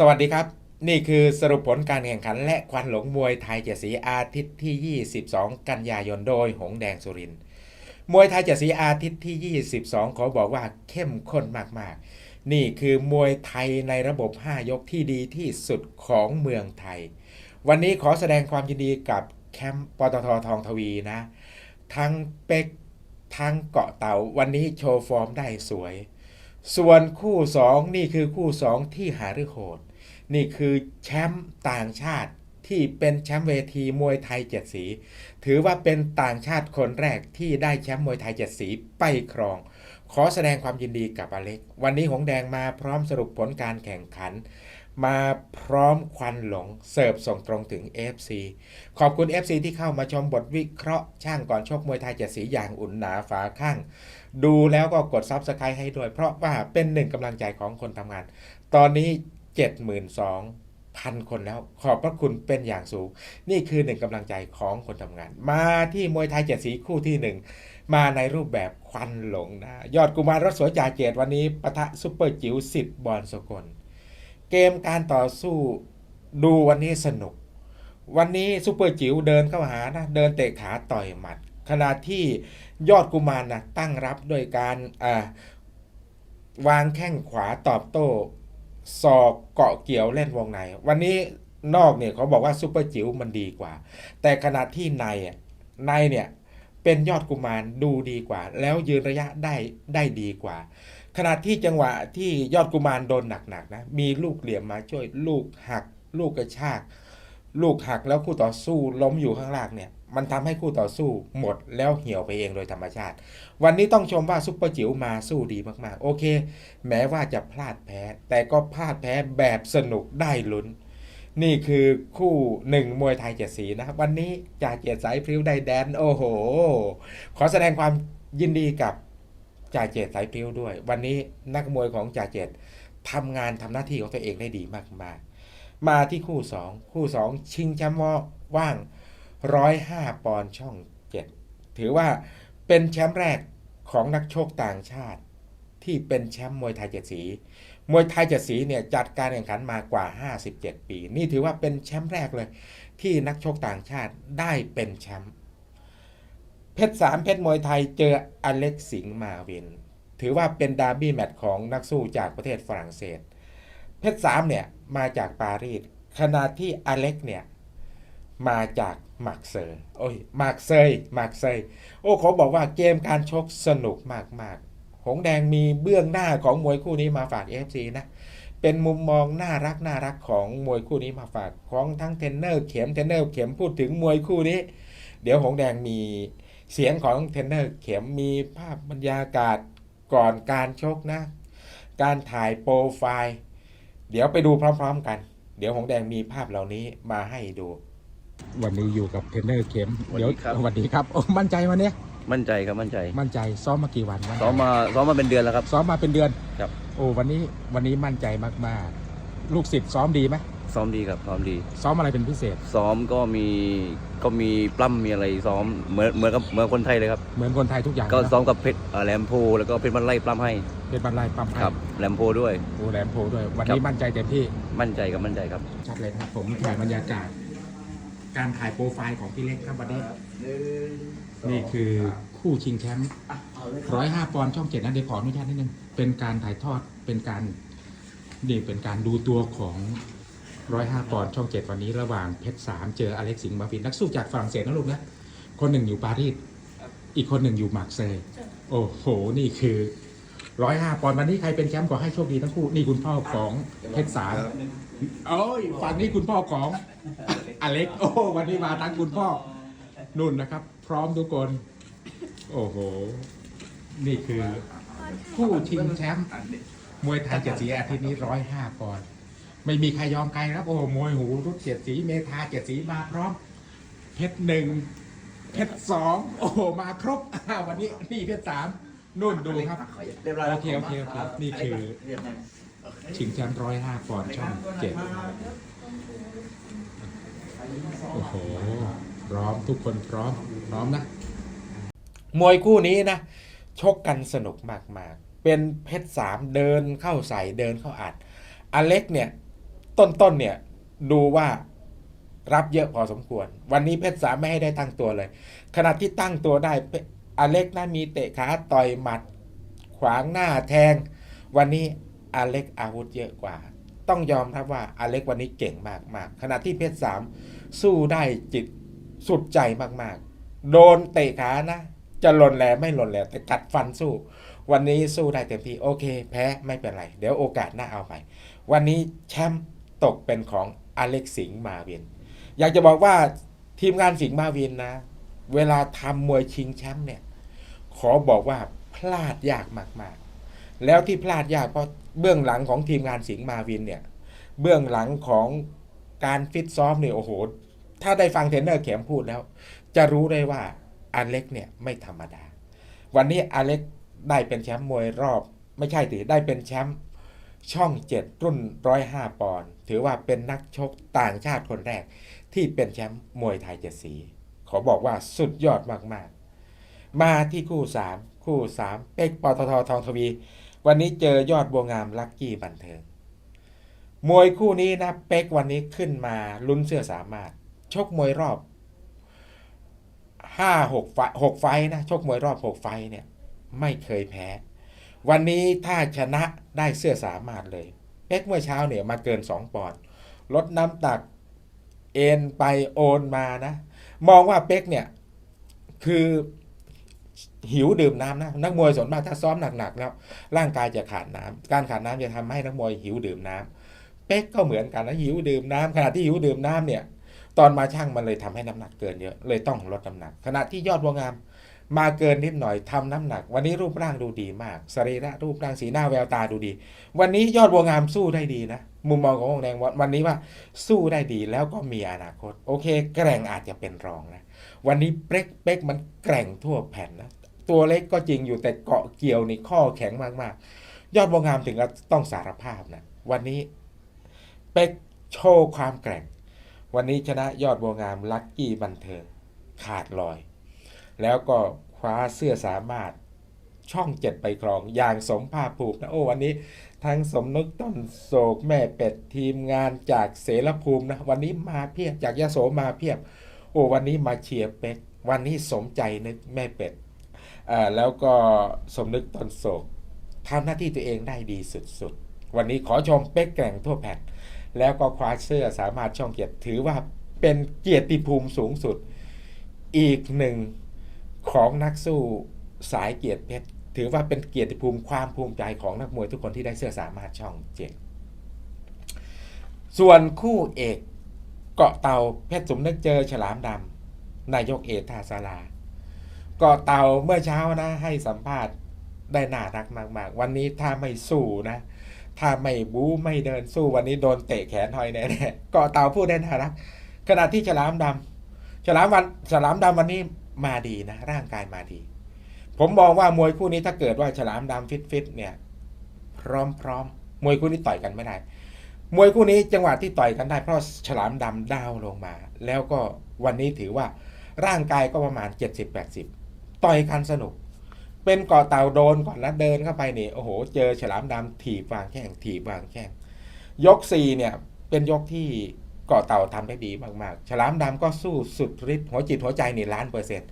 สวัสดีครับ นี่คือสรุปผลการแข่งขันและควันหลงมวยไทยเจสีอาทิตย์ที่ 22 กันยายนโดยหงแดงสุรินมวยไทยเจสีอาทิตย์ที่ 22 ขอบอกว่าเข้มข้นมากๆ นี่คือมวยไทยในระบบ 5 ยกที่ดีที่สุดของเมืองไทย วันนี้ขอแสดงความยินดีกับแคมป์ปตททองทวีนะ ทั้งเป็กทั้งเกาะเต่าวันนี้โชว์ฟอร์มได้สวยส่วนคู่ 2 นี่คือคู่ 2 ที่หาฤโหด นี่คือแชมป์ต่างชาติที่เป็นแชมป์เวทีมวยไทยเจ็ดสี ถือว่าเป็นต่างชาติคนแรกที่ได้แชมป์มวยไทยเจ็ดสีไปครอง ขอแสดงความยินดีกับอเล็ก วันนี้หงแดงมาพร้อมสรุปผลการแข่งขัน มาพร้อมควันหลงเสิร์ฟส่งตรงถึง FC ขอบคุณ FC ที่เข้ามาชมบทวิเคราะห์ช่างก่อนชกมวยไทยเจ็ดสีอย่างอุ่นหนาฝาข้าง ดูแล้วก็กดซับสไครต์ให้ด้วย เพราะว่าเป็นหนึ่งกำลังใจของคนทำงาน ตอนนี้ 72,000พันคนแล้วขอบพระคุณเป็นอย่างสูง นี่คือหนึ่งกำลังใจของคนทำงาน มาที่มวยไทยเจ็ดสีคู่ที่หนึ่งมาในรูปแบบควันหลงนะ ยอดกุมารรถสวยจ่าเจตวันนี้ปะทะซุปเปอร์จิ๋วสิทธิ์บอลสกล เกมการต่อสู้ดูวันนี้สนุก วันนี้ซุปเปอร์จิ๋วเดินเข้าหานะ เดินเตะขาต่อยหมัด ขณะที่ยอดกุมารนะตั้งรับโดยการวางแข้งขวาตอบโต้ ศอกเกาะเกี่ยวเล่นวงใน วันนี้นอกเนี่ยเขาบอกว่าซุปเปอร์จิ๋วมันดีกว่า แต่ขณะที่ในอะในเนี่ยเป็นยอดกุมารดูดีกว่า แล้วยืนระยะได้ได้ดีกว่า ขณะที่จังหวะที่ยอดกุมารโดนหนักๆนะมีลูกเหลี่ยมมาช่วยลูกหัก ลูกกระชาก ลูกหักแล้วคู่ต่อสู้ล้มอยู่ข้างล่างเนี่ย มันทำให้คู่ต่อสู้หมดแล้วเหี่ยวไปเองโดยธรรมชาติ วันนี้ต้องชมว่าซุปเปอร์จิ๋วมาสู้ดีมากๆ โอเค แม้ว่าจะพลาดแพ้ แต่ก็พลาดแพ้แบบสนุกได้ลุ้น นี่คือคู่หนึ่งมวยไทยเจ็ดสีนะครับ วันนี้จ่าเกียรติสายพริ้วได้แดน โอ้โห ขอแสดงความยินดีกับจ่าเจตสายพริ้วด้วย วันนี้นักมวยของจ่าเจตทำงานทำหน้าที่ของตัวเองได้ดีมากๆมาที่คู่2คู่2ชิงแชมป์ว่าง 105 ปอนด์ช่อง 7 ถือว่าเป็นแชมป์แรกของนักโชคต่างชาติ ที่เป็นแชมป์มวยไทยเจ็ดสี มวยไทยเจ็ดสีเนี่ยจัดการแข่งขันมากว่า 57 ปี นี่ถือว่าเป็นแชมป์แรกเลย ที่นักโชคต่างชาติได้เป็นแชมป์เพชรสามเพชรมวยไทยเจออเล็กสิงห์มาวิน ถือว่าเป็นดาร์บี้แมตช์ของนักสู้จากประเทศฝรั่งเศส เพชรสามเนี่ยมาจากปารีสขณะที่อเล็กเนี่ย มาจากมาร์กเซย์โอ้ยมาร์กเซย์มาร์กเซย์โอ้เขาบอกว่าเกมการชกสนุกมากๆ หงแดงมีเบื้องหน้าของมวยคู่นี้มาฝาก FC นะเป็นมุมมองน่ารักน่ารักของมวยคู่นี้มาฝากของทั้งเทรนเนอร์เข็มเทรนเนอร์เข็มพูดถึงมวยคู่นี้ เดี๋ยวหงแดงมีเสียงของเทรนเนอร์เข็มมีภาพบรรยากาศก่อนการชกนะ การถ่ายโปรไฟล์ เดี๋ยวไปดูพร้อมๆกัน เดี๋ยวหงแดงมีภาพเหล่านี้มาให้ดู วันนี้อยู่กับเทรนเนอร์เข็มสวัสดีครับสวัสดีครับโอ้มั่นใจวันนี้มั่นใจครับมั่นใจ มั่นใจซ้อมมากี่วันวะซ้อมมาซ้อมมาเป็นเดือนแล้วครับ ซ้อมมาเป็นเดือนครับ โอ้วันนี้วันนี้มั่นใจมากๆ ลูกศิษย์ซ้อมดีไหมซ้อมดีครับซ้อมดี ซ้อมอะไรเป็นพิเศษ ซ้อมก็มีก็มีปล้ำมีอะไรซ้อมเหมือนเหมือนกับเหมือนคนไทยเลยครับเหมือนคนไทยทุกอย่างก็นะซ้อมกับเพชรเอ่อแหลมโพแล้วก็เพชรบันไล่ปล้ำให้เป็นบรรลัยปั๊มให้ครับแหลมโพด้วยโอ้แหลมโพด้วย วันครันี้บมั่นใจเต็มที่มั่นใจครับมั่นใจครับชัดเลยนะครับผมถ่ายบรรยากาศ การถ่ายโปรไฟล์ของพี่เล็กครับวันนี้นี่คือคู่ชิงแชมป์ร้อยห้าปอนด์ช่องเจ็ดนะเดี๋ยวขออนุญาตนิดนึงเป็นการถ่ายทอดเป็นการนี่เป็นการดูตัวของร้อยห้าปอนด์ช่องเจ็ดวันนี้ระหว่างเพชรสามเจออเล็กซิงห์มาฟินนักสู้จากฝรั่งเศสนะลูกนะคนหนึ่งอยู่ปารีสอีกคนหนึ่งอยู่มาร์กเซย์โอ้โห นี่คือร้อยห้าปอนด์วันนี้ใครเป็นแชมป์ขอให้โชคดีทั้งคู่ นี่คุณพ่อของเพชรสามโอ้ยฝั่งนี้คุณพ่อของ อเล็ก โอ้วันนี้มาทั้งคุณพ่อนุ่นนะครับ พร้อมทุกคน โอ้โห นี่คือผู้ชิงแชมป์มวยไทยเจ็ดสีอาทิตย์นี้ร้อยห้าปอนด์ไม่มีใครยอมใครครับ โอ้โหมวยหูรุ่นเจ็ดสีเมธาเจ็ดสีมาพร้อม เพชรหนึ่งเพชรสองโอ้โหมาครบอ่าวันนี้นี่เพชรสามนุ่นดูครับโอเคโอเคโอเคนี่คือ ชิงแชมป์ร้อยห้าปอนด์ช่องเจ็ด โอ้โห พร้อมทุกคนพร้อม พร้อมนะ มวยคู่นี้นะ ชกกันสนุกมาก ๆ เป็นเพชรสามเดินเข้าใส่เดินเข้าอัด อเล็กเนี่ย ต้น ๆ เนี่ย ดูว่ารับเยอะพอสมควร วันนี้เพชรสามไม่ให้ได้ตั้งตัวเลย ขณะที่ตั้งตัวได้อเล็กนะมีเตะขาต่อยหมัด ขวางหน้าแทง วันนี้อเล็กอาวุธเยอะกว่า ต้องยอมรับว่าอเล็กวันนี้เก่งมากๆ ขณะที่เพชรสาม สู้ได้จิตสุดใจมากๆ โดนเตะขานะ จะหล่นแหลไม่หล่นแหลแต่กัดฟันสู้ วันนี้สู้ได้เต็มที่โอเค แพ้ไม่เป็นไร เดี๋ยวโอกาสหน้าเอาไป วันนี้แชมป์ตกเป็นของอเล็กสิงห์มาเวินอยากจะบอกว่าทีมงานสิงห์มาวินนะ เวลาทำมวยชิงแชมป์เนี่ย ขอบอกว่าพลาดยากมากๆ แล้วที่พลาดยากเพราะเบื้องหลังของทีมงานสิงห์มาวินเนี่ย เบื้องหลังของการฟิตซ้อมเนี่ยโอ้โห ถ้าได้ฟังเทรนเนอร์เข็มพูดแล้ว จะรู้ได้ว่าอเล็กเนี่ยไม่ธรรมดา วันนี้อเล็กได้เป็นแชมป์มวยรอบ ไม่ใช่ติได้เป็นแชมป์ช่องเจ็ดรุ่นร้อยห้าปอนด์ถือว่าเป็นนักชกต่างชาติคนแรก ที่เป็นแชมป์มวยไทยเจ็ดสี ขอบอกว่าสุดยอดมากๆ มาที่คู่สามคู่สามเป๊กปตททองทวี วันนี้เจอยอดบัวงามลักกี้บันเทิงมวยคู่นี้นะเป๊กวันนี้ขึ้นมาลุ้นเสื้อสามารถ ชกมวยรอบห้าหกไฟหกไฟนะชกมวยรอบหกไฟเนี่ยไม่เคยแพ้ วันนี้ถ้าชนะได้เสื้อสามารถเลยเป๊กเมื่อเช้าเนี่ยมาเกินสองปอนด์ลดน้ำตักเอ็นไปโอนมานะ มองว่าเป๊กเนี่ย คือหิวดื่มน้ำนะนักมวยส่วนมากถ้าซ้อมหนักๆแล้ว ร่างกายจะขาดน้ำการขาดน้ำจะทำให้นักมวยหิวดื่มน้ำเป๊กก็เหมือนกันนะหิวดื่มน้ำขณะที่หิวดื่มน้ำเนี่ย ตอนมาช่างมันเลยทำให้น้ำหนักเกินเยอะเลยต้องลดน้ำหนัก ขณะที่ยอดบัวงาม มาเกินนิดหน่อยทำน้ำหนัก วันนี้รูปร่างดูดีมากสรีระรูปร่างสีหน้าแววตาดูดี วันนี้ยอดบัวงามสู้ได้ดีนะมุมมองขององแดงวันนี้ว่าสู้ได้ดีแล้วก็มีอนาคต โอเค แกร่งอาจจะเป็นรองนะวันนี้เป๊กเป๊กมันแกร่งทั่วแผ่นนะตัวเล็กก็จริงอยู่แต่เกาะเกี่ยวนี่ข้อแข็งมากๆ ยอดบัวงามถึงกับต้องสารภาพนะวันนี้เป๊กโชว์ความแกร่ง วันนี้ชนะยอดบัวงามลัคกี้บันเทิงขาดลอย แล้วก็คว้าเสื้อสามารถช่องเจ็ดไปครอง อย่างสมภาพภูมินะโอ้วันนี้ทั้งสมนึกต้นโศกแม่เป็ดทีมงานจากเสรภูมินะวันนี้มาเพียบจากยโสมาเพียบ โอ้วันนี้มาเชียร์เป็กวันนี้สมใจนึกแม่เป็ดอ่าแล้วก็สมนึกต้นโศกทำหน้าที่ตัวเองได้ดีสุดๆ วันนี้ขอชมเป็กแกร่งทั่วแผ่น แล้วก็คว้าเสื้อสามารถช่องเกียรติถือว่าเป็นเกียรติภูมิสูงสุด อีกหนึ่งของนักสู้สายเกียรติเพชรถือว่าเป็นเกียรติภูมิความภูมิใจของนักมวยทุกคนที่ได้เสื้อสามารถช่องเจ็ดส่วนคู่เอกเกาะเต่าเพชรสมนึกเจอฉลามดำนายกเอกท่าสาราเกาะเต่าเมื่อเช้านะให้สัมภาษณ์ได้น่ารักมาก ๆ วันนี้ถ้าไม่สู้นะ ถ้าไม่บู๊ไม่เดินสู้วันนี้โดนเตะแขนหอยแน่ๆเกาะเต่าพูดได้น่ารักขณะที่ฉลามดำฉลามวันฉลามดำวันนี้มาดีนะ ร่างกายมาดี ผมมองว่ามวยคู่นี้ถ้าเกิดว่าฉลามดำฟิตฟิตๆเนี่ย พร้อมพร้อมมวยคู่นี้ต่อยกันไม่ได้ มวยคู่นี้จังหวะที่ต่อยกันได้เพราะฉลามดำดาวลงมา แล้วก็วันนี้ถือว่าร่างกายก็ประมาณ 70-80 ต่อยกันสนุก เป็นเกาะเต่าโดนก่อนนะเดินเข้าไปนี่โอ้โห เจอฉลามดำถีบวางแข้งถีบวางแข้งยกสี่เนี่ยเป็นยกที่เกาะเต่าทำได้ดีมากๆ ฉลามดำก็สู้สุดฤทธิ์หัวจิตหัวใจนี่ล้านเปอร์เซ็นต์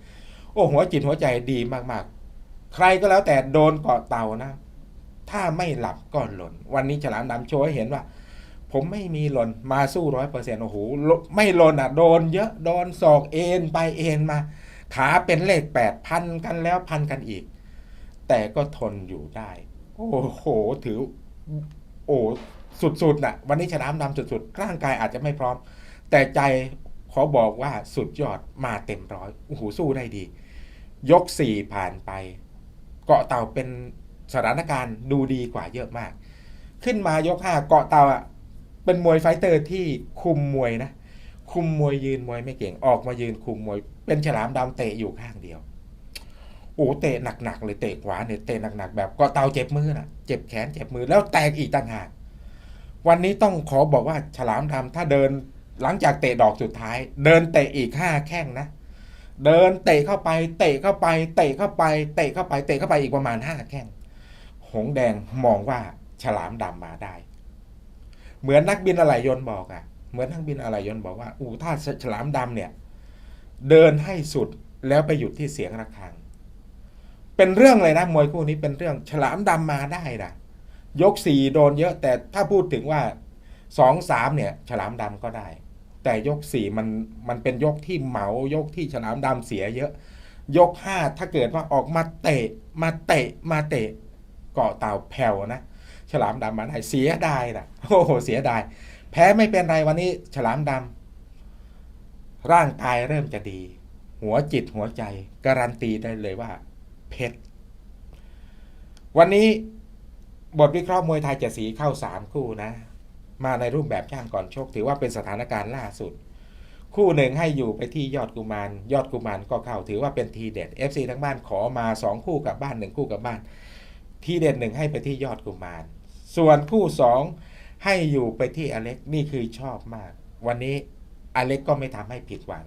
โอ้หัวจิตหัวใจดีมากๆ ใครก็แล้วแต่โดนเกาะเต่านะ ถ้าไม่หลับก็หล่น วันนี้ฉลามดำโชว์ให้เห็นว่า ผมไม่มีหล่นมาสู้ร้อยเปอร์เซ็นต์โอ้โหไม่หล่นอะโดนเยอะโดนศอกเอ็นไปเอ็นมา ขาเป็นเลขแปดพันกันแล้วพันกันอีก แต่ก็ทนอยู่ได้ โอ้โห ถือ โอ้สุดๆน่ะ วันนี้ฉลามดำสุดๆร่างกายอาจจะไม่พร้อม แต่ใจขอบอกว่าสุดยอดมาเต็มร้อยโอ้โหสู้ได้ดี ยกสี่ผ่านไป เกาะเต่าเป็นสถานการณ์ดูดีกว่าเยอะมาก ขึ้นมายกห้าเกาะเต่าอะเป็นมวยไฟเตอร์ที่คุมมวยนะคุมมวยยืนมวยไม่เก่งออกมายืนคุมมวย เป็นฉลามดำเตะอยู่ข้างเดียว โอ้เตะหนักๆเลยเตะขวาเนี่ยเตะหนักๆแบบกาะเตาเจ็บมือน่ะเจ็บแขนเจ็บมือแล้วแตกอีกต่างหากวันนี้ต้องขอบอกว่าฉลามดำถ้าเดินหลังจากเตะดอกสุดท้าย เดินเตะอีกห้าแข้งนะ เดินเตะเข้าไป เตะเข้าไป เตะเข้าไป เตะเข้าไป เตะเข้าไปอีกประมาณห้าแข้งหงแดงมองว่าฉลามดำมาได้ เหมือนนักบินอะไหล่ยนต์บอกอะเหมือนนักบินอะไหล่ยนต์บอกว่า อู้ถ้าฉลามดำเนี่ย เดินให้สุดแล้วไปหยุดที่เสียงระฆัง เป็นเรื่องเลยนะมวยคู่นี้เป็นเรื่องฉลามดำมาได้นะยกสี่โดนเยอะแต่ถ้าพูดถึงว่าสองสามเนี่ย ฉลามดำก็ได้ แต่ยกสี่มันมันเป็นยกที่เหมายกที่ฉลามดำเสียเยอะ ยกห้าถ้าเกิดว่าออกมาเตะมาเตะมาเตะเกาะเต่าแผ่วนะฉลามดำมาได้เสียดายนะโอ้โหเสียดาย แพ้ไม่เป็นไรวันนี้ ฉลามดำร่างกายเริ่มจะดี หัวจิตหัวใจ การันตีได้เลยว่า เพชร วันนี้บทวิเคราะห์มวยไทยเจ็ดสีเข้าสามคู่นะ มาในรูปแบบจ้างก่อนชก ถือว่าเป็นสถานการณ์ล่าสุด คู่หนึ่งให้อยู่ไปที่ยอดกุมาร ยอดกุมารก็เข้าถือว่าเป็นทีเด็ด FC ทั้งบ้านขอมาสองคู่กับบ้านหนึ่งคู่กับบ้าน ทีเด็ดหนึ่งให้ไปที่ยอดกุมาร ส่วนคู่สองให้อยู่ไปที่อเล็กนี่คือชอบมาก วันนี้อเล็กก็ไม่ทำให้ผิดหวัง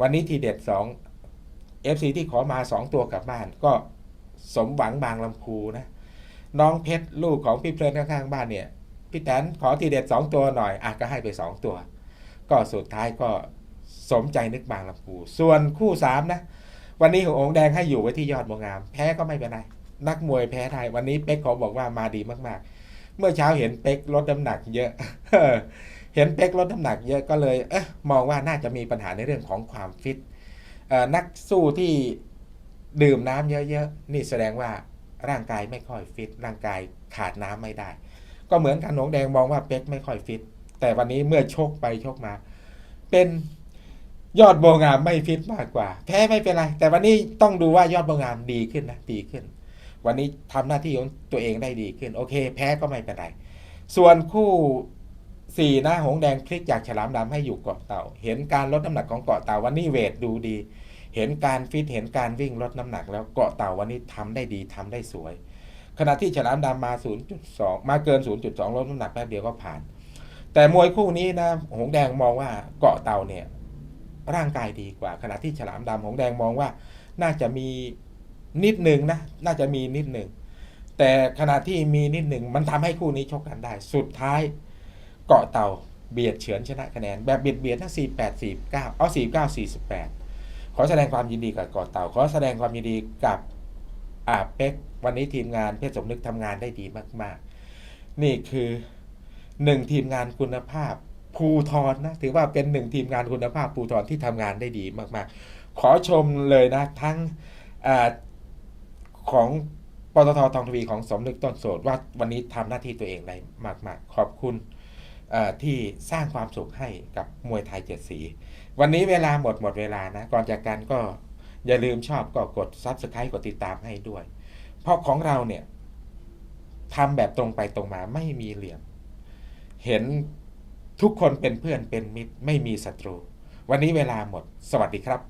วันนี้ทีเด็ดสอง FC ที่ขอมาสองตัวกลับบ้าน ก็สมหวังบางลำพูนะ น้องเพชรลูกของพี่เพลินข้างๆบ้านเนี่ย พี่แตนขอทีเด็ดสองตัวหน่อยอะก็ให้ไปสองตัว ก็สุดท้ายก็สมใจนึกบางลำพู ส่วนคู่สามนะ วันนี้หงส์แดงให้อยู่ไว้ที่ยอดบวงงาม แพ้ก็ไม่เป็นไร นักมวยแพ้ได้วันนี้เป๊กขอบอกว่ามาดีมากๆ เมื่อเช้าเห็นเป๊กลดน้ำหนักเยอะเห็นเป๊กลดน้ำหนักเยอะก็เลยเอ๊ะมองว่าน่าจะมีปัญหาในเรื่องของความฟิต นักสู้ที่ดื่มน้ำเยอะๆ นี่แสดงว่าร่างกายไม่ค่อยฟิต ร่างกายขาดน้ำไม่ได้ ก็เหมือนกันหงแดงมองว่าเป๊กไม่ค่อยฟิต แต่วันนี้เมื่อชกไปชกมา เป็นยอดโบงามไม่ฟิตมากกว่า แพ้ไม่เป็นไร แต่วันนี้ต้องดูว่ายอดโบงามดีขึ้นนะดีขึ้น วันนี้ทำหน้าที่ของตัวเองได้ดีขึ้น โอเค แพ้ก็ไม่เป็นไร ส่วนคู่ สี่นะหงแดงพลิกจากฉลามดำให้อยู่เกาะเต่า เห็นการลดน้ำหนักของเกาะเต่าวันนี้เวทดูดี เห็นการฟิตเห็นการวิ่งลดน้ำหนัก แล้วเกาะเต่าวันนี้ทำได้ดีทำได้สวย ขณะที่ฉลามดำมา 0.2 มาเกิน 0.2 ลดน้ำหนักแป๊บเดียวก็ผ่าน แต่มวยคู่นี้นะหงแดงมองว่าเกาะเต่าเนี่ยร่างกายดีกว่า ขณะที่ฉลามดำหงแดงมองว่าน่าจะมีนิดหนึ่งนะน่าจะมีนิดหนึ่งแต่ขณะที่มีนิดหนึ่งมันทำให้คู่นี้ชกกันได้ สุดท้าย เกาะเต่าเบียดเฉือนชนะคะแนนแบบเบียดเบียดนะสี่แปดสี่เก้าเอาสี่เก้าสี่สิบแปดขอแสดงความยินดีกับเกาะเต่า ขอแสดงความยินดีกับอาเป็กวันนี้ทีมงานเพชรสมนึกทำงานได้ดีมาก ๆ นี่คือหนึ่งทีมงานคุณภาพภูทรนะถือว่าเป็นหนึ่งทีมงานคุณภาพภูทรที่ทำงานได้ดีมาก ๆ ขอชมเลยนะทั้งอของปตททองทวีของสมนึกต้นโสดว่าวันนี้ทำหน้าที่ตัวเองได้มาก ๆ ขอบคุณ ที่สร้างความสุขให้กับมวยไทยเจ็ดสี วันนี้เวลาหมดหมดเวลานะ ก่อนจากกันก็อย่าลืมชอบก็กด Subscribe กดติดตามให้ด้วย เพราะของเราเนี่ยทำแบบตรงไปตรงมาไม่มีเหลี่ยม เห็นทุกคนเป็นเพื่อนเป็นมิตรไม่มีศัตรู วันนี้เวลาหมด สวัสดีครับ